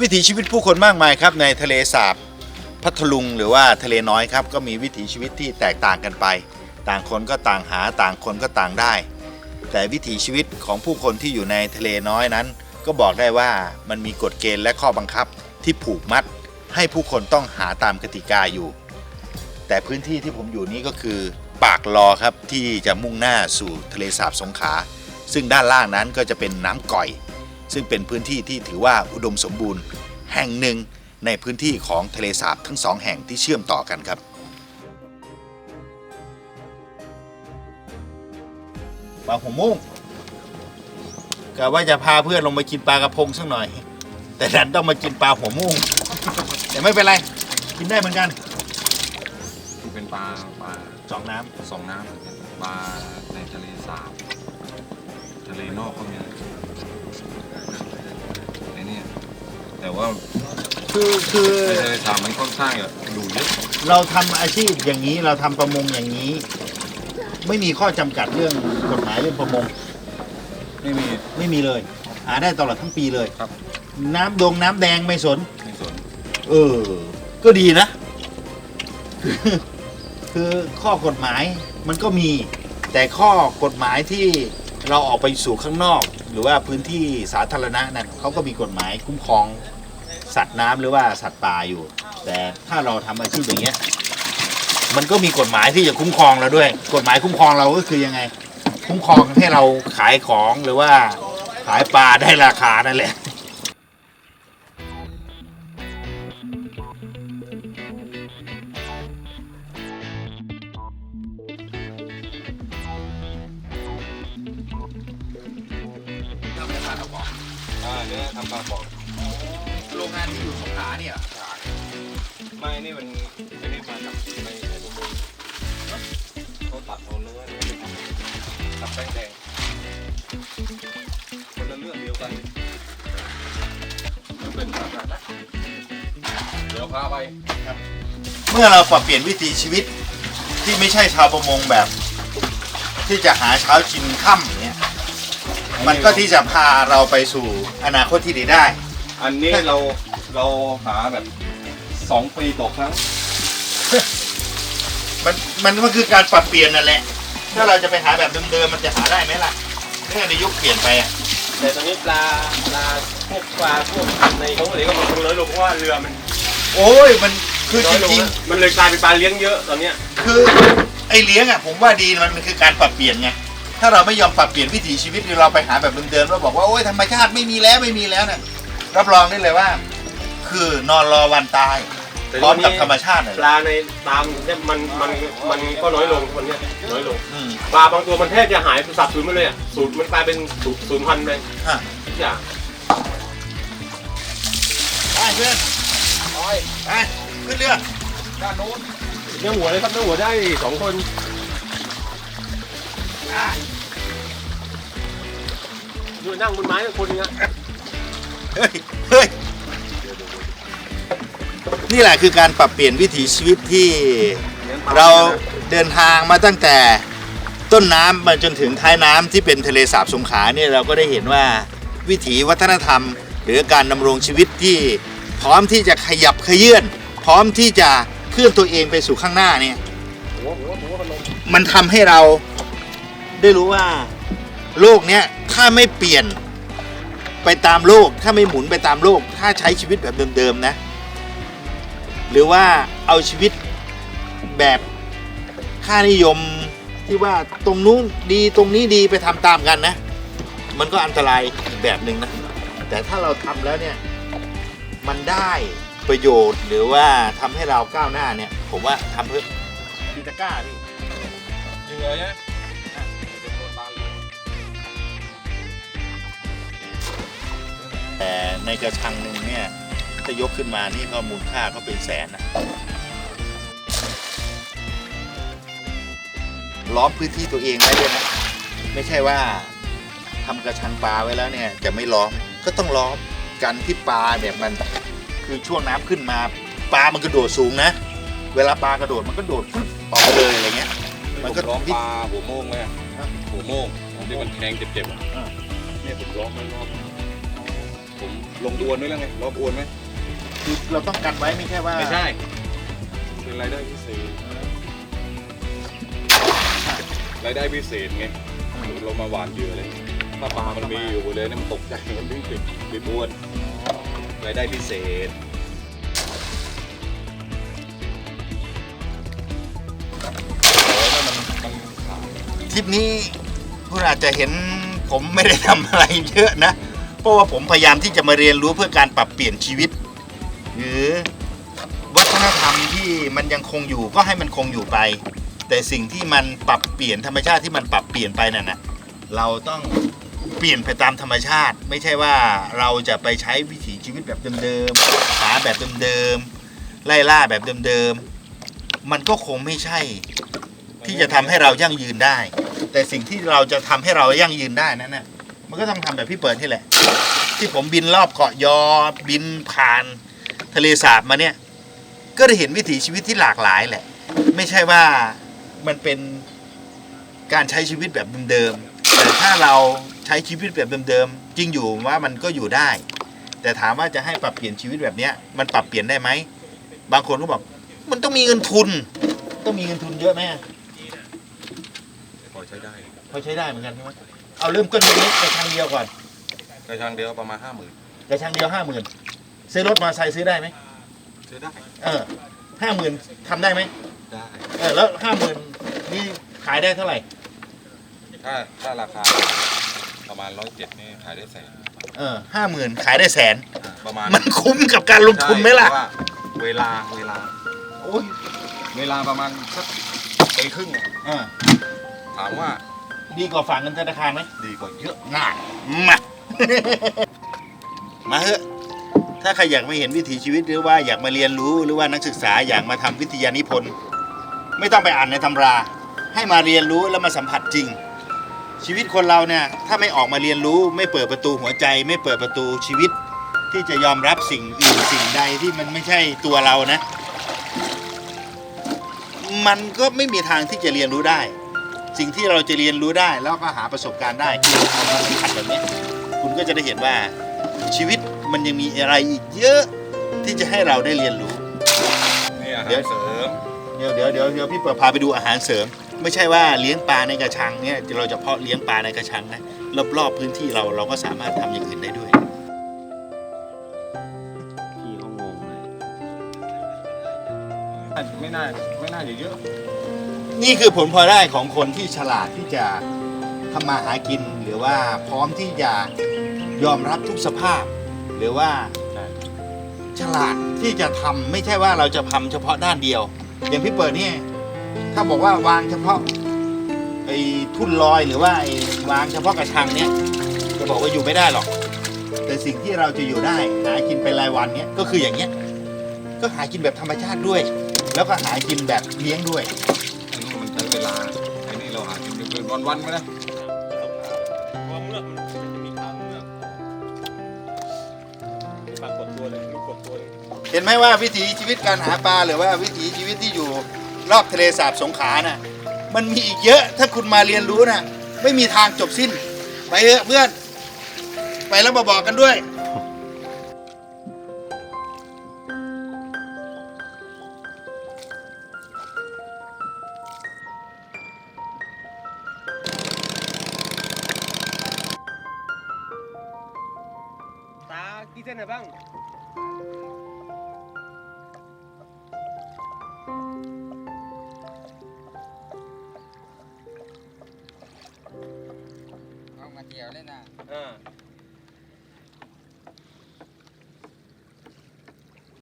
วิถีชีวิตผู้คนมากมายครับในทะเลสาบพัทลุงหรือว่าทะเลน้อยครับก็มีวิถีชีวิตที่แตกต่างกันไป ต่างคนก็ต่างหาต่างคนก็ต่างได้ แต่วิถีชีวิตของผู้คนที่อยู่ในทะเลน้อยนั้น ก็บอกได้ว่ามันมีกฎเกณฑ์และข้อบังคับที่ผูกมัด ให้ผู้คนต้องหาตามกติกาอยู่ แต่พื้นที่ที่ผมอยู่นี้ก็คือ ปากลอครับที่จะมุ่งหน้าสู่ทะเลสาบสงขลาซึ่งด้านล่างนั้นก็จะเป็นน้ำก่อย ซึ่งเป็นพื้นที่ที่ถือว่าอุดมสมบูรณ์ แห่งหนึ่งในพื้นที่ของทะเลสาบทั้งสองแห่งที่เชื่อมต่อกันครับ ปลาหัวมุ้งกะว่าจะพาเพื่อนลงมากินปลากระพงสักหน่อย แต่ดันต้องมากินปลาหัวมุ้งแต่ไม่เป็นไร กินได้เหมือนกันที่เป็นปลาปลาสองน้ำ สองน้ำปลาในทะเลสาบทะเลนอกก็มี แต่ว่าคือคือในทะเลสาบมันค่อนข้างจะดูเยอะเราทำอาชีพอย่างนี้เราทำประมงอย่างนี้ ไม่มีข้อจำกัดเรื่องกฎหมายเรื่องประมง ไม่มี ไม่มีเลย หาได้ตลอดทั้งปีเลยครับ น้ำดงน้ำแดงไม่สนในส่วนเออ ก็ดีนะคือคือข้อกฎหมายมันก็มี แต่ข้อกฎหมายที่ เราออกไปสู่ข้างนอก หรือว่าพื้นที่สาธารณะนั่นเขาก็มีกฎหมายคุ้มครองสัตว์น้ำหรือว่าสัตว์ป่าอยู่ แต่ถ้าเราทำอาชีพอย่างเงี้ย มันก็มีกฎหมายที่จะคุ้มครองเราด้วย กฎหมายคุ้มครองเราก็คือยังไง คุ้มครองให้เราขายของหรือว่าขายปลาได้ราคานั่นแหละ เนี่ยทำปลาบอกโรงงานที่อยู่สงขลาเนี่ยไม่นี่มันไม่ได้มาจากในในประมงเขาตัดเอาเนื้อเนี่ยไปทำกับแป้งแดงคนละเรื่องเดียวกันมันเป็นสาธารณะเดี๋ยวพาไปเมื่อเราปรับเปลี่ยนวิถีชีวิตที่ไม่ใช่ชาวประมงแบบ ที่จะหาเช้ากินค่ำอย่างเงี้ย มันก็ที่จะพาเราไปสู่อนาคตที่ดีได้ อันนี้เราเราหาแบบสองปีต่อครั้ง มันมันก็คือการปรับเปลี่ยนนั่นแหละ ถ้าเราจะไปหาแบบเดิมๆมันจะหาได้ไหมล่ะเมื่อในยุคเปลี่ยนไปอะแต่ตอนนี้ปลาปลาพวกปลาพวกในท้องทะเลก็มันคงน้อยลงเพราะว่าเรือมันโอ้ยมันคือน้จอยลงริงนะมันเลยกลายเป็นปลาเลี้ยงเยอะตอนเนี้ย ๆคือไอ้เลี้ยงอะผมว่าดีมันมันคือการปรับเปลี่ยนไง ถ้าเราไม่ยอมปรับเปลี่ยนวิถีชีวิตเราไปหาแบบเดิมๆแล้วบอกว่าโอ้ยธรรมชาติไม่มีแล้วไม่มีแล้วเนี่ยรับรองได้เลยว่า คือนอนรอวันตายแต่พร้อมกับตธรรมชาติเลยปลาในตามเนี่ยมันมันมันก็น้อยลงคนเนี้ยน้อยลงอืมปลาบางตัวมันแทบจะหายสับสูญไปเลยอะสูญมันกลายเป็นสูญสูญพันธุ์ไปฮะทุกอย่างไปเพื่อนไปขึ้นเรือด้านโน้นเนื้อหัวเลยครับเนื้อหัวได้สองคน ดูนั่งบนไม้กับคนนึงอะเฮ้ยเฮ้ย นี่แหละคือการปรับเปลี่ยนวิถีชีวิตที่เราเดินทางมาตั้งแต่ต้นน้ำมาจนถึงท้ายน้ำที่เป็นทะเลสาบสงขลาเนี่ยเราก็ได้เห็นว่าวิถีวัฒนธรรม หรือการดำรงชีวิตที่พร้อมที่จะขยับขยื่นพร้อมที่จะเคลื่อนตัวเองไปสู่ข้างหน้าเนี่ยมันทำให้เรา ได้รู้ว่าโลกเนี้ยถ้าไม่เปลี่ยนไปตามโลก ถ้าไม่หมุนไปตามโลก ถ้าใช้ชีวิตแบบเดิมๆนะ หรือว่าเอาชีวิตแบบค่านิยมที่ว่าตรงนู้นดีตรงนี้ดีไปทำตามกันนะ มันก็อันตรายอีกแบบหนึ่งนะ แต่ถ้าเราทำแล้วเนี่ย มันได้ประโยชน์หรือว่าทำให้เราก้าวหน้าเนี่ย ผมว่าทำเพื่อกีตะก้าพี่เหนื่อยนะ แต่ในกระชังหนึ่งเนี่ยถ้ายกขึ้นมานี่ก็มูลค่าก็เป็นแสนนะล้อมพื้นที่ตัวเองไว้ด้วยนะไม่ใช่ว่าทำกระชังปลาไว้แล้วเนี่ยจะไม่ล้อมก็ต้องล้อมกันที่ปลาเนี่ยมัน คือช่วงน้ำขึ้นมาปลามันกระโดดสูงนะ เวลาปลากระโดดมันก็โดดปุ๊บออกมาเลยอะไรเงี้ย มันก็ผมร้องปลาหัวโมงไหมหัวโมงที่มันแทงเจ็บๆอะอ่าเนี่ยผมร้องไม่รอบ ผมลงอวนด้วยแล้วไงรอบอวนไหมคือเราต้องกันไว้ไม่ใช่ว่าไม่ใช่ เป็นรายได้พิเศษรายได้พิเศษไงเรามาหวานเหยื่อเลยถ้าปลามันมีอยู่เลยเนี่ยมันตกใจมันวิ่งติดติดอวนรายได้พิเศษทริปนี้คุณอาจจะเห็นผมไม่ได้ทำอะไรเยอะนะ เพราะว่าผมพยายามที่จะมาเรียนรู้เพื่อการปรับเปลี่ยนชีวิต หรือวัฒนธรรมที่มันยังคงอยู่ก็ให้มันคงอยู่ไป แต่สิ่งที่มันปรับเปลี่ยนธรรมชาติที่มันปรับเปลี่ยนไปนั่นนะเราต้องเปลี่ยนไปตามธรรมชาติ ไม่ใช่ว่าเราจะไปใช้วิถีชีวิตแบบเดิมๆหาแบบเดิมๆไล่ล่าแบบเดิมๆมันก็คงไม่ใช่ ที่จะทำให้เรายั่งยืนได้ แต่สิ่งที่เราจะทำให้เรายั่งยืนได้นั้นน่ะ มันก็ต้องทำแบบพี่เปิดนี่แหละ ที่ผมบินรอบเกาะยอบินผ่านทะเลสาบมาเนี่ย ก็ได้เห็นวิถีชีวิตที่หลากหลายแหละ ไม่ใช่ว่ามันเป็นการใช้ชีวิตแบบเดิมๆแต่ถ้าเราใช้ชีวิตแบบเดิมๆจริงอยู่ว่ามันก็อยู่ได้ แต่ถามว่าจะให้ปรับเปลี่ยนชีวิตแบบเนี้ย มันปรับเปลี่ยนได้ไหมบางคนก็บอกมันต้องมีเงินทุน ต้องมีเงินทุนเยอะไหมพอใช้ได้พอใช้ได้เหมือนกันใช่ไหม เอาเริ่มต้นเล็กๆกระชังเดียวก่อนกระชังเดียวประมาณห้าหมื่นกระชังเดียวห้าหมื่นซื้อรถมอเตอร์ไซค์ซื้อได้ไหมใช้ได้ เออห้าหมื่นทำได้ไหมได้เออแล้วห้าหมื่นนี่ขายได้เท่าไหร่ ถ้าถ้าราคาประมาณร้อยเจ็ดนี่ขายได้แสนเออห้าหมื่นขายได้แสน ประมาณมันคุ้มกับการลงทุนไหมล่ะใช่เพราว่าเวลาเวลาโอ้ยเวลาประมาณสักปีครึ่งอะเออถามว่า ดีกว่าฝากเงินธนาคารไหมดีกว่าเยอะน่ามา มาเถอะถ้าใครอยากมาเห็นวิถีชีวิตหรือว่าอยากมาเรียนรู้หรือว่านักศึกษาอยากมาทำวิทยานิพนธ์ไม่ต้องไปอ่านในตำรา ให้มาเรียนรู้แล้วมาสัมผัสจริง ชีวิตคนเราเนี่ยถ้าไม่ออกมาเรียนรู้ไม่เปิดประตูหัวใจ ไม่เปิดประตูชีวิต ที่จะยอมรับสิ่งอื่นสิ่งใดที่มันไม่ใช่ตัวเรานะ มันก็ไม่มีทางที่จะเรียนรู้ได้ สิ่งที่เราจะเรียนรู้ได้แล้วก็หาประสบการณ์ได้คือเอามาสัมผัสแบบนี้ คุณก็จะได้เห็นว่าชีวิตมันยังมีอะไรอีกเยอะที่จะให้เราได้เรียนรู้ นี่อาหาเดี๋ยวรเสริม เดี๋ยวเดี๋ยวเดี๋ยวเดี๋ยวพี่เปิดพาไปดูอาหารเสริม ไม่ใช่ว่าเลี้ยงปลาในกระชังเนี่ยเราจะเพาะเลี้ยงปลาในกระชังนะรอบๆพื้นที่เราเราก็สามารถทำอย่างอื่นได้ด้วยพี่เขางงเลยไม่น่าไม่น่าจะเยอะ นี่คือผลพลอยได้ของคนที่ฉลาดที่จะทำมาหากิน หรือว่าพร้อมที่จะยอมรับทุกสภาพ หรือว่าฉลาดที่จะทำไม่ใช่ว่าเราจะทำเฉพาะด้านเดียว อย่างพี่เปิดเนี่ยถ้าบอกว่าวางเฉพาะไอ้ทุ่นลอยหรือว่าไอ้วางเฉพาะกระชังเนี่ยจะบอกว่าอยู่ไม่ได้หรอก แต่สิ่งที่เราจะอยู่ได้หากินเป็นรายวันเนี่ยก็คืออย่างเงี้ยก็หากินแบบธรรมชาติด้วย แล้วก็หากินแบบเลี้ยงด้วย เวลาไอ้นี่เราหากินเป็นวันวันๆไปนะพอเมือกมันจะมีความเมือกปรากฏตัวเลยไม่กดตัวเลยเห็นไหมว่าวิถีชีวิตการหาปลาหรือว่าวิถีชีวิตที่อยู่รอบทะเลสาบสงขลาน่ะ มันมีอีกเยอะถ้าคุณมาเรียนรู้น่ะ ไม่มีทางจบสิ้น ไปเถอะเพื่อน ไปแล้วมาบอกกันด้วย กี่เส้นไหนบ้าง เอามาเกี่ยวเลยนะอ่า